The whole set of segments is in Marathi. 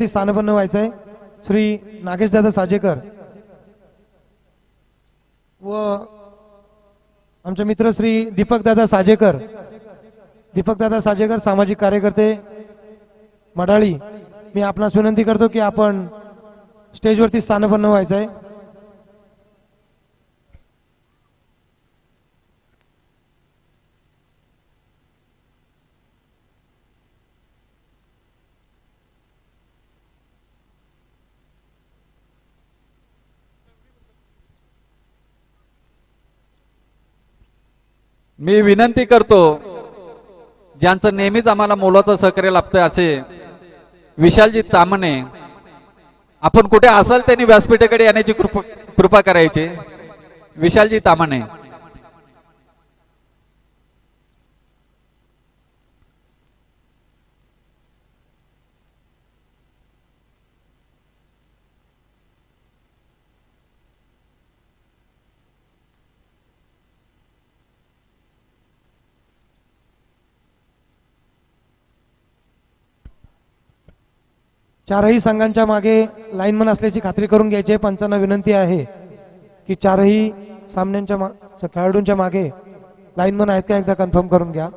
ते स्थानपन्न व्हायचं आहे श्री नागेशदादा साजेकर व आमचे मित्र श्री दीपकदादा साजेकर दीपकदादा साजेकर सामाजिक कार्यकर्ते मडाळी मी आपणास विनंती करतो की आपण स्टेजवरती स्थानपन्न व्हायचं आहे मी विनंती करतो ज्यांचं नेहमीच आम्हाला मोलाचं सहकार्य लाभतं असे विशालजी तामणे आपण कुठे असाल त्यांनी व्यासपीठाकडे येण्याची कृपा कृपा करायची. विशालजी तामणे. चारही संघांच्या मागे लाईनमन असल्याची खात्री करून घ्यायची आहे. पंचांना विनंती आहे की चारही सामन्यांच्या मा खेळाडूंच्या मागे लाईनमन आहेत का एकदा कन्फर्म करून घ्या.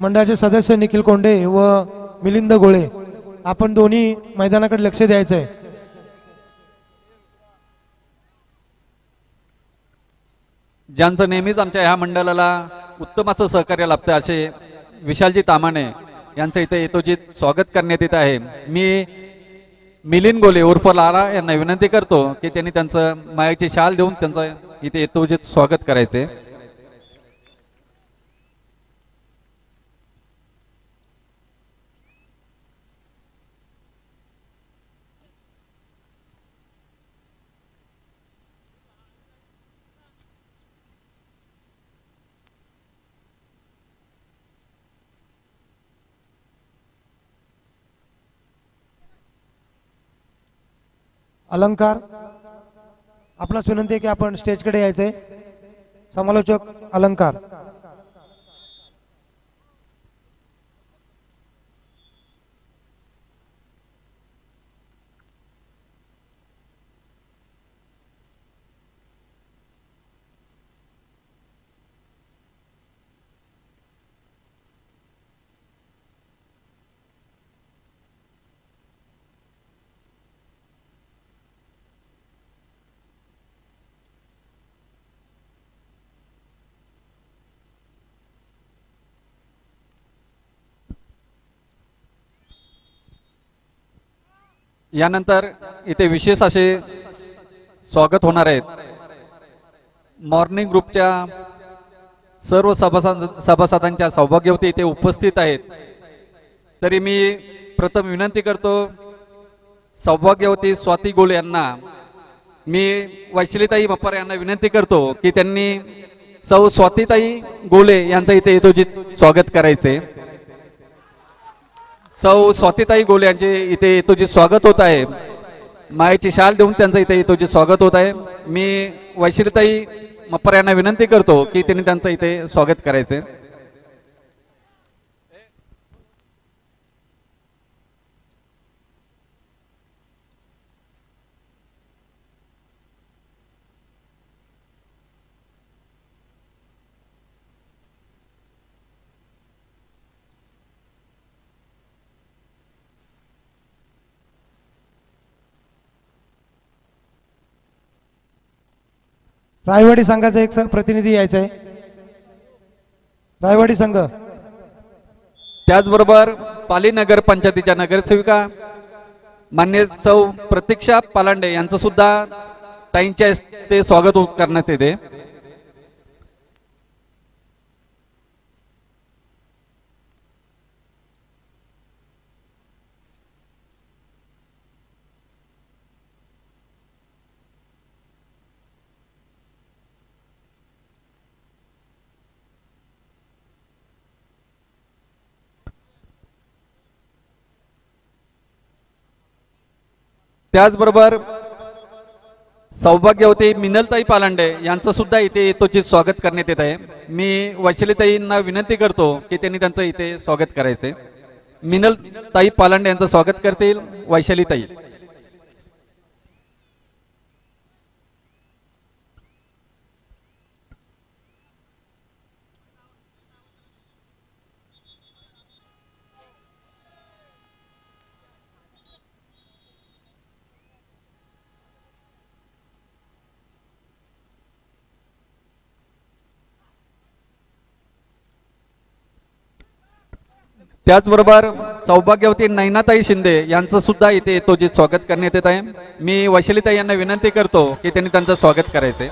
मंडळाचे सदस्य निखिल कोंडे व मिलिंद गोळे आपण दोन्ही मैदानाकडे लक्ष द्यायचं आहे ज्यांचं नेहमीच आमच्या ह्या मंडळाला उत्तम असं सहकार्य लाभतं असे विशालजी तामाने यांचं इथे येतोजीत स्वागत करण्यात येत आहे. मी मिलिंद गोले उर्फ लारा यांना विनंती करतो की त्यांनी त्यांचं मायाची शाल देऊन त्यांचं इथे येतोजीत स्वागत करायचे. अलंकार. आपणास विनंती आहे की आपण स्टेजकडे यायचंय. समालोचक अलंकार. यानंतर इथे विशेष असे स्वागत होणार आहेत. मॉर्निंग ग्रुपच्या सर्व सभासद सभासदांच्या सौभाग्यवती इथे उपस्थित आहेत. तरी मी प्रथम विनंती करतो सौभाग्यवती स्वाती गोल यांना मी वैशिलीताई मप्पार यांना विनंती करतो की त्यांनी सौ स्वातीताई गोले यांचं इथे यथोचित स्वागत करायचे. सौ स्वातीताई गोले यांचे इथे येतोजी स्वागत होत आहे मायेची शाल देऊन त्यांचं इथे येतोजी स्वागत होत आहे. मी वैशिलताई मप्पर यांना विनंती करतो की त्यांनी त्यांचं इथे स्वागत करायचे रायवाडी संघाचा एक प्रतिनिधी यायचा आहे रायवाडी संघ. त्याचबरोबर पाली नगर पंचायतीच्या नगरसेविका मान्य सौ प्रतीक्षा पालांडे यांचं सुद्धा ताईंच्या ते स्वागत करण्यात येते. त्याचबरोबर सौभाग्यवती मिनलताई पालांडे यांचं सुद्धा इथे यथोचित स्वागत करण्यात येत आहे. मी वैशालीताईंना विनंती करतो की त्यांनी त्यांचं इथे स्वागत करायचे. मिनलताई पालांडे यांचं स्वागत करतील वैशालीताई. त्याचबरोबर सौभाग्यवती नैनाताई शिंदे यांचं सुद्धा इथे जे स्वागत करण्यात येत आहे. मी वैशालीताई यांना विनंती करतो की त्यांनी त्यांचं स्वागत करायचे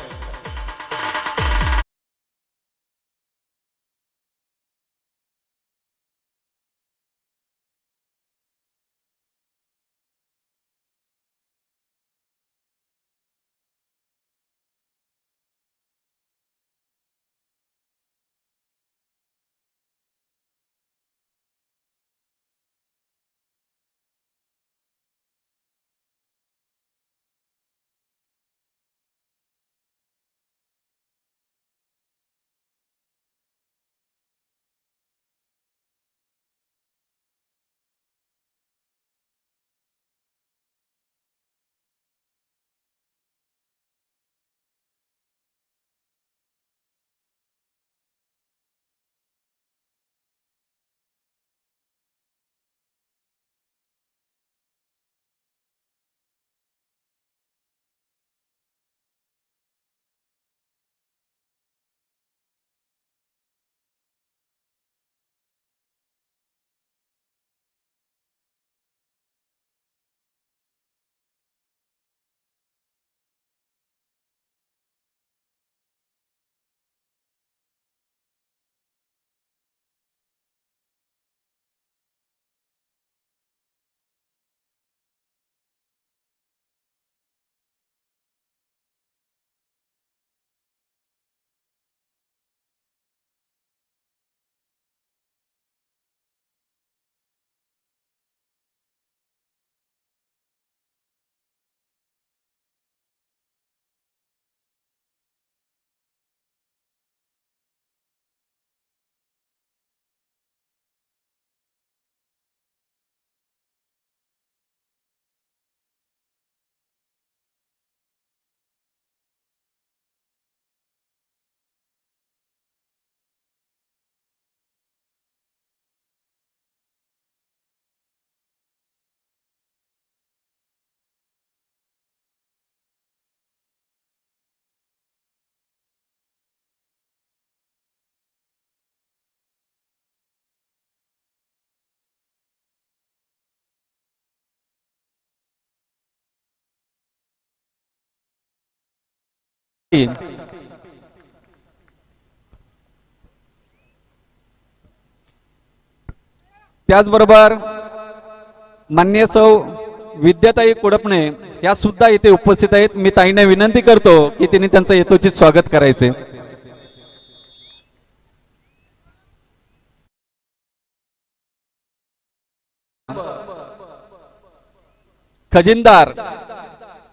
त्याचबरोबर मान्य सौ विद्याताई कुडपणे या सुद्धा इथे उपस्थित आहेत. मी ताईंना विनंती करतो की त्यांनी त्यांचं येतोचित स्वागत करायचे. खजिनदार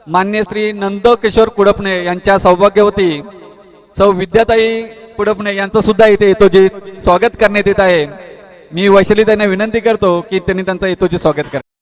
मान्य श्री नंदकिशोर कुडपणे यांच्या सौभाग्यवती सौ विद्याताई कुडपणे यांचं सुद्धा इथे येतोजीत स्वागत करण्यात येत आहे. मी वैशाली त्यांना विनंती करतो की त्यांनी त्यांचं येतोजी स्वागत करा.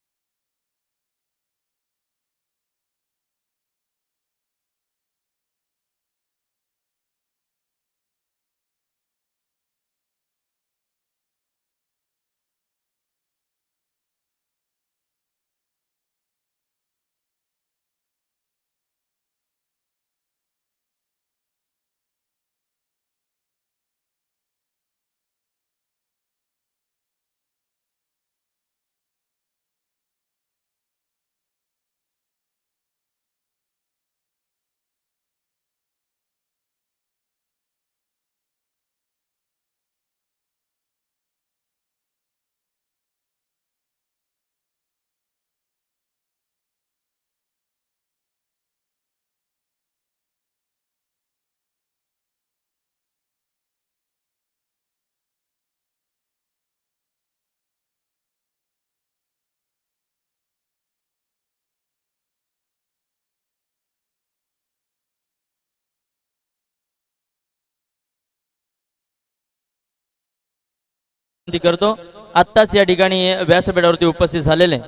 विनंती करतो. आत्ताच या ठिकाणी व्यासपीठावरती उपस्थित झालेले.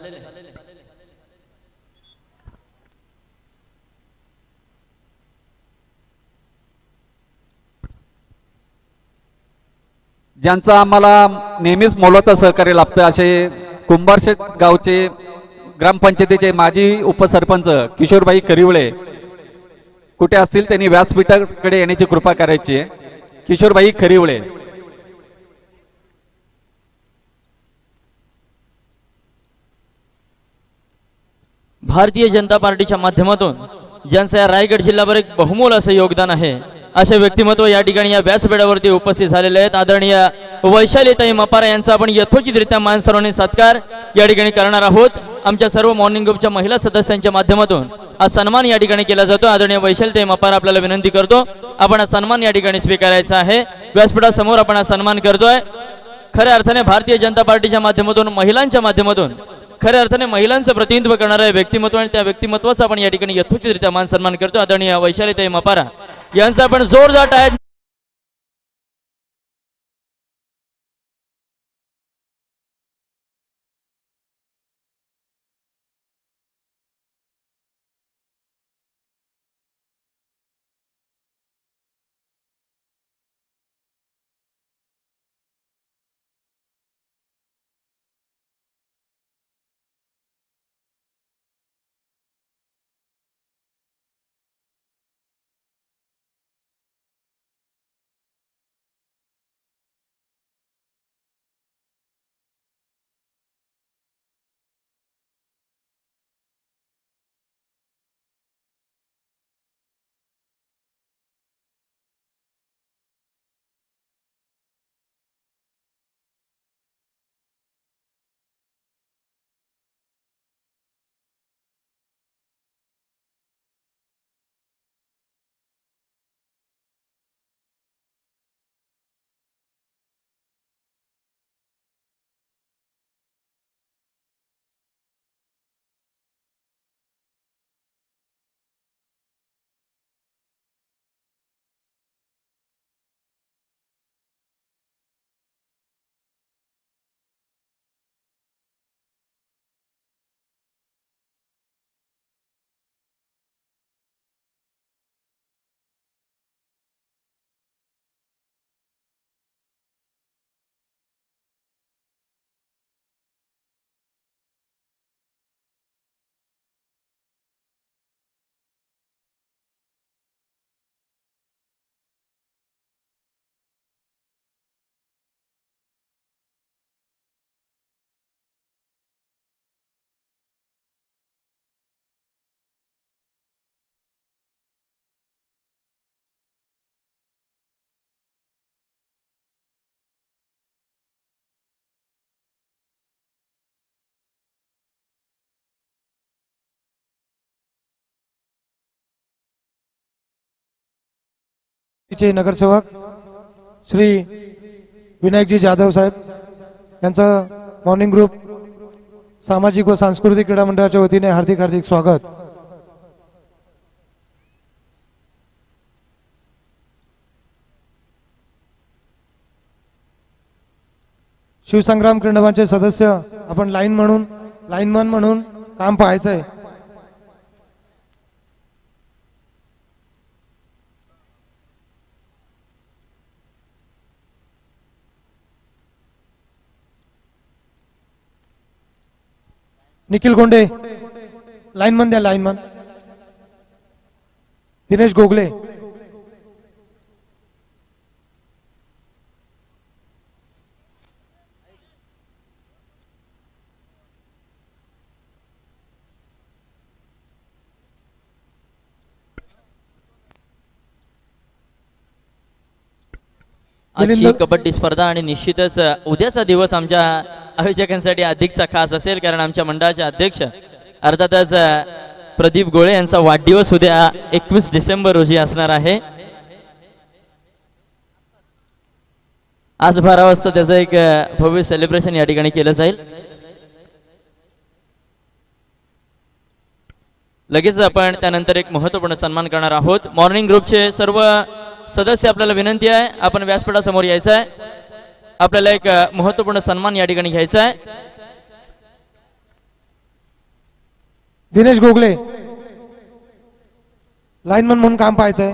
ज्यांचा आम्हाला नेहमीच मोलाचा सहकार्य लाभतं असे कुंभारशेत गावचे ग्रामपंचायतीचे माजी उपसरपंच किशोरबाई करिवळे. कुठे असतील त्यांनी व्यासपीठाकडे येण्याची कृपा करायची आहे. किशोरबाई खरिवळे भारतीय जनता पार्टीच्या माध्यमातून ज्यांचं या रायगड जिल्ह्यावर एक बहुमोल असं योगदान आहे असे व्यक्तिमत्व या ठिकाणी या व्यासपीठावरती उपस्थित झालेले आहेत. आदरणीय वैशालीताई मपारा यांचा आपण यथोचितरित्या मान सर्वांनी सत्कार या ठिकाणी करणार आहोत. आमच्या सर्व मॉर्निंग ग्रुपच्या महिला सदस्यांच्या माध्यमातून हा सन्मान या ठिकाणी केला जातो. आदरणीय वैशालीताई मपारा आपल्याला विनंती करतो आपण हा सन्मान या ठिकाणी स्वीकारायचा आहे. व्यासपीठासमोर आपण हा सन्मान करतोय. खऱ्या अर्थाने भारतीय जनता पार्टीच्या माध्यमातून महिलांच्या माध्यमातून खऱ्या अर्थाने महिलांचं प्रतिनिधित्व करणारं व्यक्तिमत्व आणि त्या व्यक्तिमत्वाचा आपण या ठिकाणी यथोचितरित्या मान सन्मान करतो. आदरणीय वैशालीताई मपारा यांचा आपण जोरदार आहे चे नगरसेवक श्री विनायकजी जाधव साहेब यांचं मॉर्निंग ग्रुप सामाजिक व सांस्कृतिक क्रीडा मंडळाच्या वतीने हार्दिक हार्दिक स्वागत. शिवसंग्राम क्रीडमाचे सदस्य आपण लाईन म्हणून लाईनमन म्हणून काम पाहायचं आहे निखिल गोंडे लाईनमन द्या लाईनमन. दिनेश गोगले. आजची कबड्डी स्पर्धा आणि निश्चितच उद्याचा दिवस आमच्या आयोजकांसाठी अधिकचा खास असेल कारण आमच्या मंडळाचे अध्यक्ष अर्थातच प्रदीप गोळे यांचा वाढदिवस उद्या एकवीस डिसेंबर रोजी असणार आहे. आज बारा वाजता त्याचं एक भव्य सेलिब्रेशन या ठिकाणी केलं जाईल. लगेच आपण त्यानंतर एक महत्त्वपूर्ण सन्मान करणार आहोत. मॉर्निंग ग्रुपचे सर्व सदस्य आपल्याला विनंती आहे. आपण व्यासपीठासमोर यायचं आहे. आपल्याला एक महत्त्वपूर्ण सन्मान या ठिकाणी घ्यायचा आहे. दिनेश गोगले. लाईनमन म्हणून काम पाहायचंय.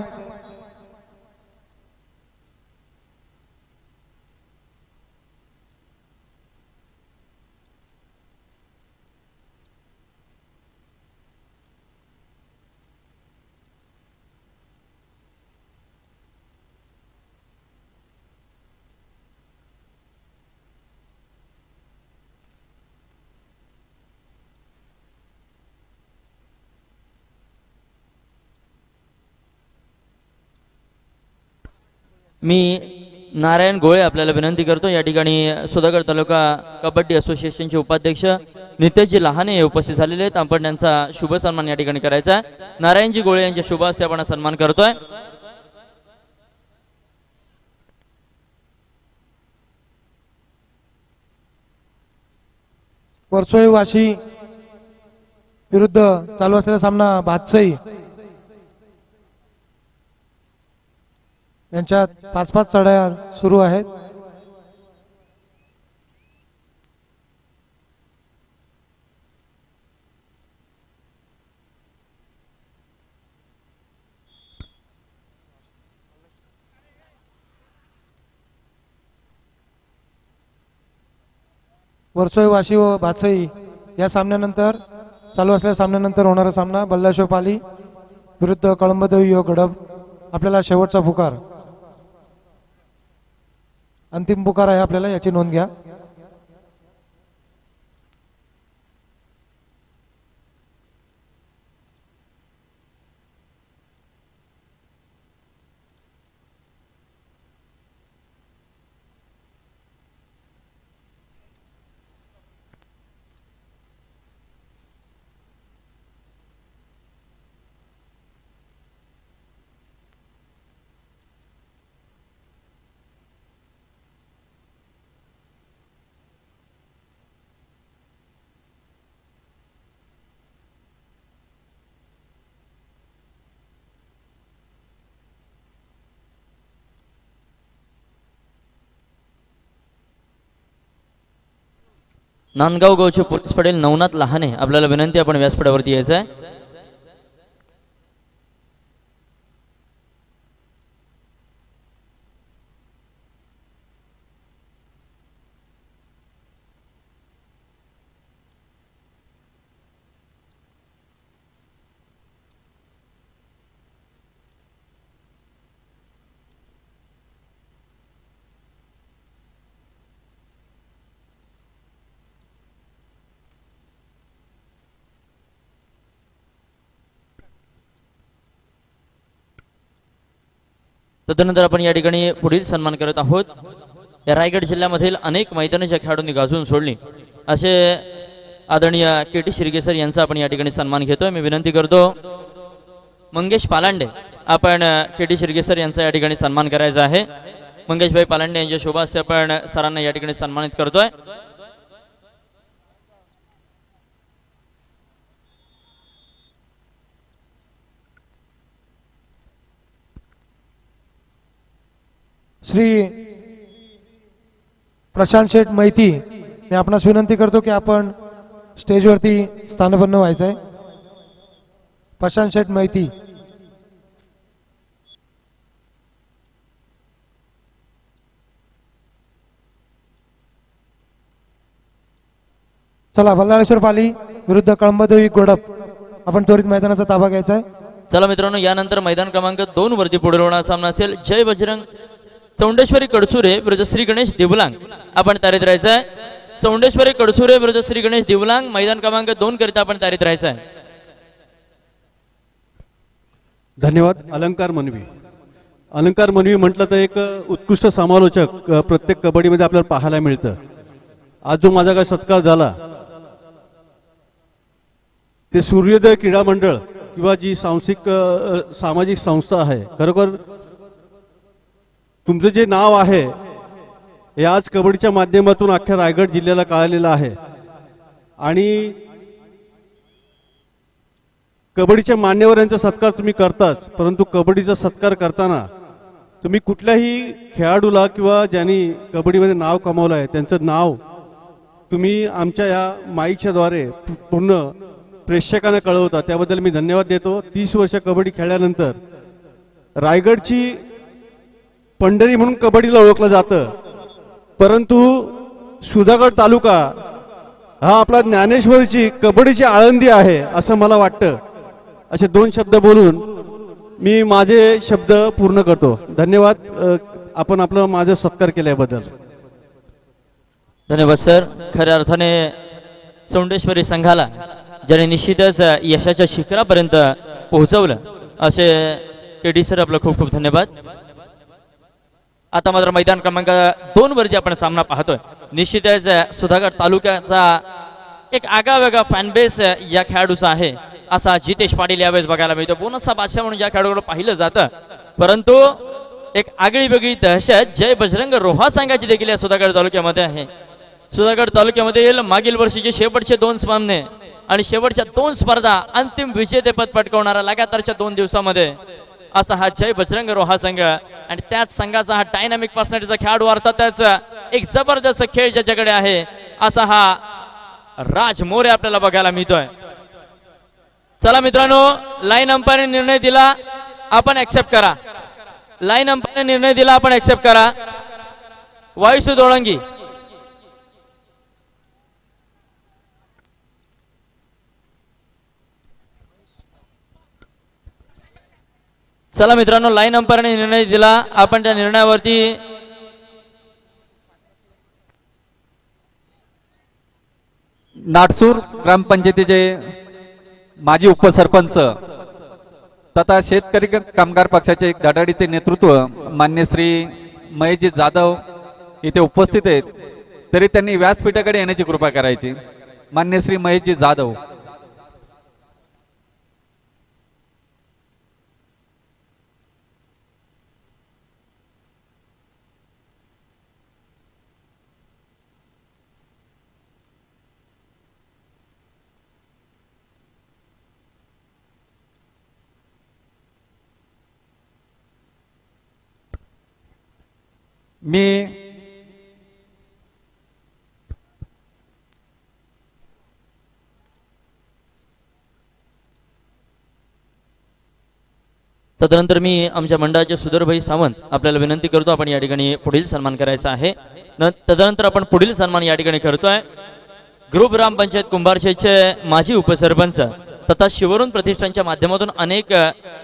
मी नारायण गोळे आपल्याला विनंती करतो. या ठिकाणी सुधागड तालुका कबड्डी असोसिएशनचे उपाध्यक्ष नितेशजी लहाने हे उपस्थित झालेले आहेत. आपण त्यांचा शुभ सन्मान या ठिकाणी करायचा आहे. नारायणजी गोळे यांच्या शुभ असे आपण सन्मान करतोय. वर्सोई वाशी विरुद्ध चालू असलेला सामना भातसई यांच्यात पाच पाच चढ्या सुरू आहेत. वरसोई वाशी व भातसई या सामन्यानंतर चालू असलेल्या सामन्यानंतर होणारा सामना बल्लाशो पाली विरुद्ध कळंबदेवी व गडब आपल्याला शेवटचा पुकार. अंतिम पुकार आहे आपल्याला याची नोंद घ्या. नांदगाव गावचे पोलीस पडेल नवनाथ लहाने. आपल्याला विनंती आपण व्यासपीठावरती यायचं आहे. तदनंतर आपण या ठिकाणी पुढील सन्मान करत आहोत. या रायगड जिल्ह्यामधील अनेक मैदानाच्या खेळाडूंनी गाजून सोडली. असे आदरणीय के टी शिर्गेसर यांचा आपण या ठिकाणी सन्मान घेतोय. मी विनंती करतो मंगेश पालांडे आपण के टी शिर्गेसर यांचा या ठिकाणी सन्मान करायचा आहे. मंगेशभाई पालांडे यांच्या शोभासे आपण सरांना या ठिकाणी सन्मानित करतोय. श्री प्रशांत शेठ मैती मी आपणास विनंती करतो की आपण स्टेजवरती स्थानपन्न व्हायचं आहे प्रशांत शेठ मैती. चला बल्लाळेश्वर पाली विरुद्ध कळंबदेवी गोडप. आपण त्वरित मैदानाचा ताबा घ्यायचा आहे. चला मित्रांनो यानंतर मैदान क्रमांक दोन वरती पुढे होणारा सामना असेल. जय बजरंग चौंडेश्वरी कडसुरे विरुद्ध श्री गणेश देवलांग. आपण तारीत राहायचं आहे चौंडेश्वरी कडसुरे विरुद्ध श्री गणेश देवलांग. मैदान क्रमांक दोन करिता आपण तारीत राहायचं आहे धन्यवाद. अलंकार मनवी. अलंकार मनवी म्हटलं तर एक उत्कृष्ट समालोचक प्रत्येक कबड्डीमध्ये आपल्याला पाहायला मिळतं. आज जो माझा काय सत्कार झाला ते सूर्योदय क्रीडा मंडळ किंवा जी सांस्थिक सामाजिक संस्था आहे खरोखर तुमचं जे नाव आहे हे आज कबड्डीच्या माध्यमातून अख्ख्या रायगड जिल्ह्याला कळालेलं आहे. आणि कबड्डीच्या मान्यवरांचा सत्कार तुम्ही करताच परंतु कबड्डीचा सत्कार करताना तुम्ही कुठल्याही खेळाडूला किंवा ज्यांनी कबड्डीमध्ये नाव कमावलं आहे त्यांचं नाव तुम्ही आमच्या या माईच्याद्वारे पूर्ण प्रेक्षकांना कळवता. त्याबद्दल मी धन्यवाद देतो. तीस वर्ष कबड्डी खेळल्यानंतर रायगडची पंढरी म्हणून कबड्डीला ओळखलं जातं. परंतु सुधागड तालुका हा आपला ज्ञानेश्वरची कबड्डीची आळंदी आहे असं मला वाटतं. असे दोन शब्द बोलून मी माझे शब्द पूर्ण करतो. धन्यवाद आपण आपलं माझं सत्कार केल्याबद्दल. धन्यवाद सर. खऱ्या अर्थाने चौंडेश्वरी संघाला ज्याने निश्चितच यशाच्या शिखरापर्यंत पोहोचवलं असे के डी सर आपलं खूप खूप धन्यवाद. आता मात्र मैदान क्रमांक दोन वरती आपण सामना पाहतोय निश्चितच सुधागड तालुक्याचा एक आगावेगळा फॅनबेस या खेळाडूचा आहे असा जितेश पाटील यावेळेस बघायला मिळतो. बोनसचा बादशाह म्हणून या खेळाडूकडे पाहिलं जातं. परंतु एक आगळी वेगळी दहशत जय बजरंग रोहा संघाची देखील या सुधागड तालुक्यामध्ये आहे. सुधागड तालुक्यामधील मागील वर्षीचे शेवटचे दोन सामने आणि शेवटच्या दोन स्पर्धा अंतिम विजेतेपद पटकवणारा लगातारच्या दोन दिवसामध्ये असा हा जय बजरंग रोहा संघ. आणि त्याच संघाचा हा डायनामिक पर्सनॅलिटीचा खेळाडू अर्थातच एक जबरदस्त खेळ ज्याच्याकडे आहे असा हा राज मोरे आपल्याला बघायला मिळतोय. चला मित्रांनो लाईन अंपायरने निर्णय दिला आपण ऍक्सेप्ट करा. लाईन अंपायरने निर्णय दिला आपण ऍक्सेप्ट करा. वायुसू दोळंगी. चला मित्रांनो लाईन अंपायरने निर्णय दिला. आपण त्या निर्णयावरती नाटसूर ग्रामपंचायतीचे माजी उपसरपंच तथा शेतकरी कामगार पक्षाचे धडाडीचे नेतृत्व मान्य श्री महेशजी जाधव इथे उपस्थित आहेत. तरी त्यांनी व्यासपीठाकडे येण्याची कृपा करायची. मान्य श्री महेशजी जाधव. मी तदनंतर मी आमच्या मंडळाचे सुधरभाई सावंत आपल्याला विनंती करतो आपण या ठिकाणी पुढील सन्मान करायचा आहे. न तदनंतर आपण पुढील सन्मान या ठिकाणी करतोय. ग्रुप ग्रामपंचायत कुंभारशेचे माजी उपसरपंच तथा शिवरून प्रतिष्ठानच्या माध्यमातून अनेक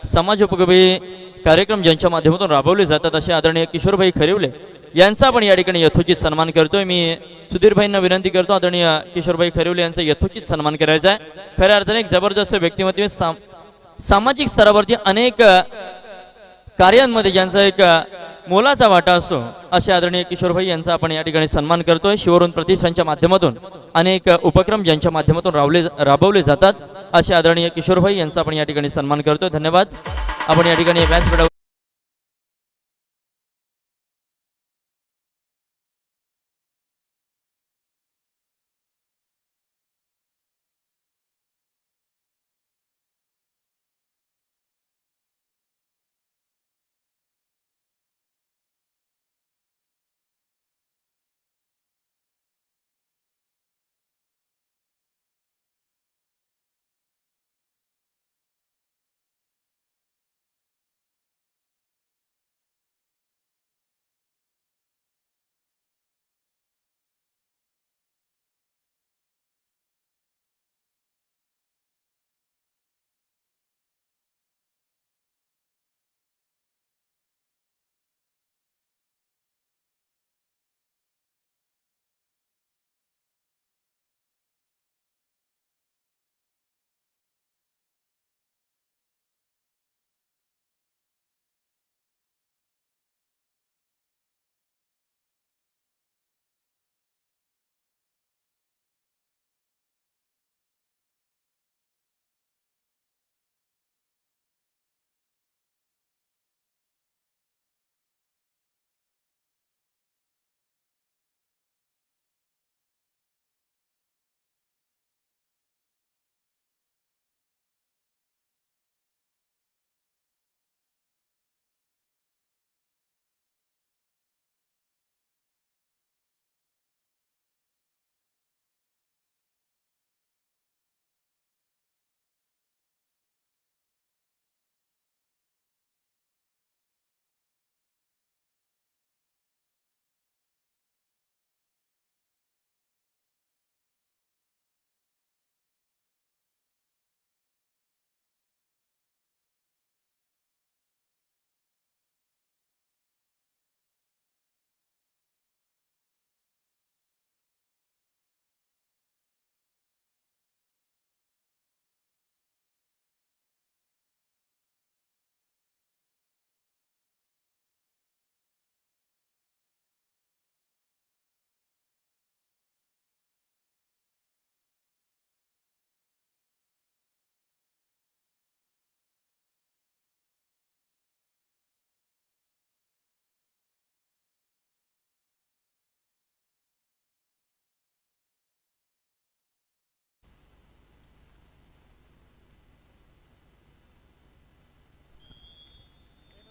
समाज उपयोगी कार्यक्रम ज्यांच्या माध्यमातून राबवले जातात असे आदरणीय किशोरभाई खरिवले यांचा पण या ठिकाणी यथोचित सन्मान करतोय. मी सुधीरभाईंना विनंती करतो आदरणीय किशोरभाई खरिवले यांचा यथोचित सन्मान करायचा आहे. खऱ्या अर्थाने एक जबरदस्त व्यक्तिमत्व साम- सामाजिक स्तरावरती अनेक कार्यांमध्ये ज्यांचा एक मोलाचा वाटा असतो असे आदरणीय किशोरभाई यांचा आपण या ठिकाणी सन्मान करतोय. शिवरून प्रतिष्ठानच्या माध्यमातून अनेक उपक्रम ज्यांच्या माध्यमातून राबवले राबवले जातात असे आदरणीय किशोरभाई यांचा आपण या ठिकाणी सन्मान करतोय. धन्यवाद. आपण या ठिकाणी व्यासपीठावर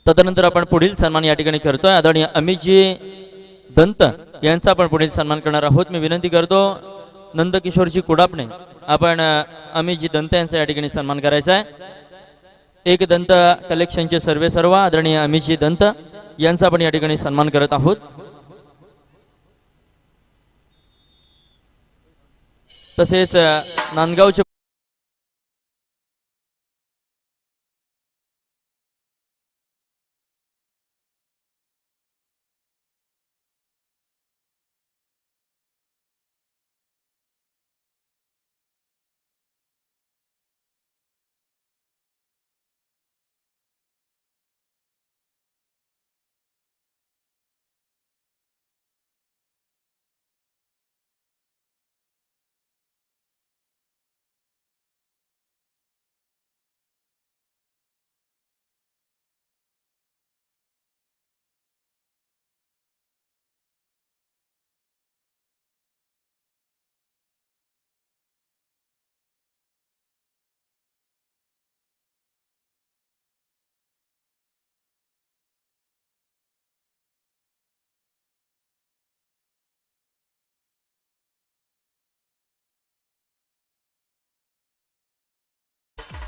तदनंतर आपण पुढील सन्मान या ठिकाणी करतोय. आदरणीय अमितजी दंत यांचा आपण पुढील सन्मान करणार आहोत. मी विनंती करतो नंदकिशोरजी कुडापणे आपण अमितजी दंत यांचा या ठिकाणी सन्मान करायचा आहे. एक दंत कलेक्शनचे सर्वे सर्व आदरणीय अमितजी दंत यांचा आपण या ठिकाणी सन्मान करत आहोत. तसेच नांदगावचे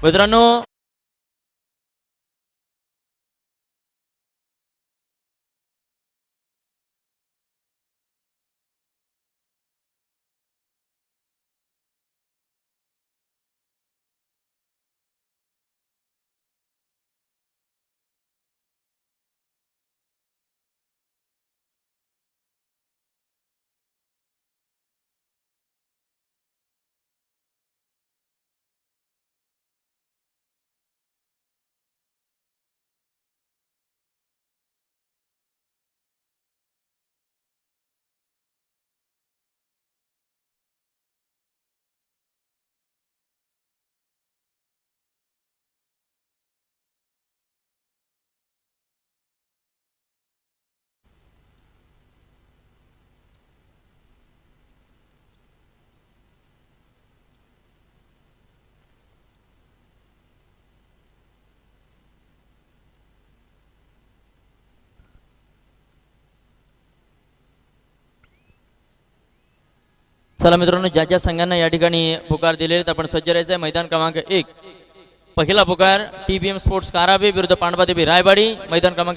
मित्रांनो चला मित्रांनो ज्या ज्या संघांना या ठिकाणी पुकार दिले आहेत आपण सज्ज राहायचं आहे. मैदान क्रमांक एक. पहिला पुकार टीबीएम स्पोर्ट्स काराबे विरुद्ध पांडवादेवी रायबाडी मैदान क्रमांक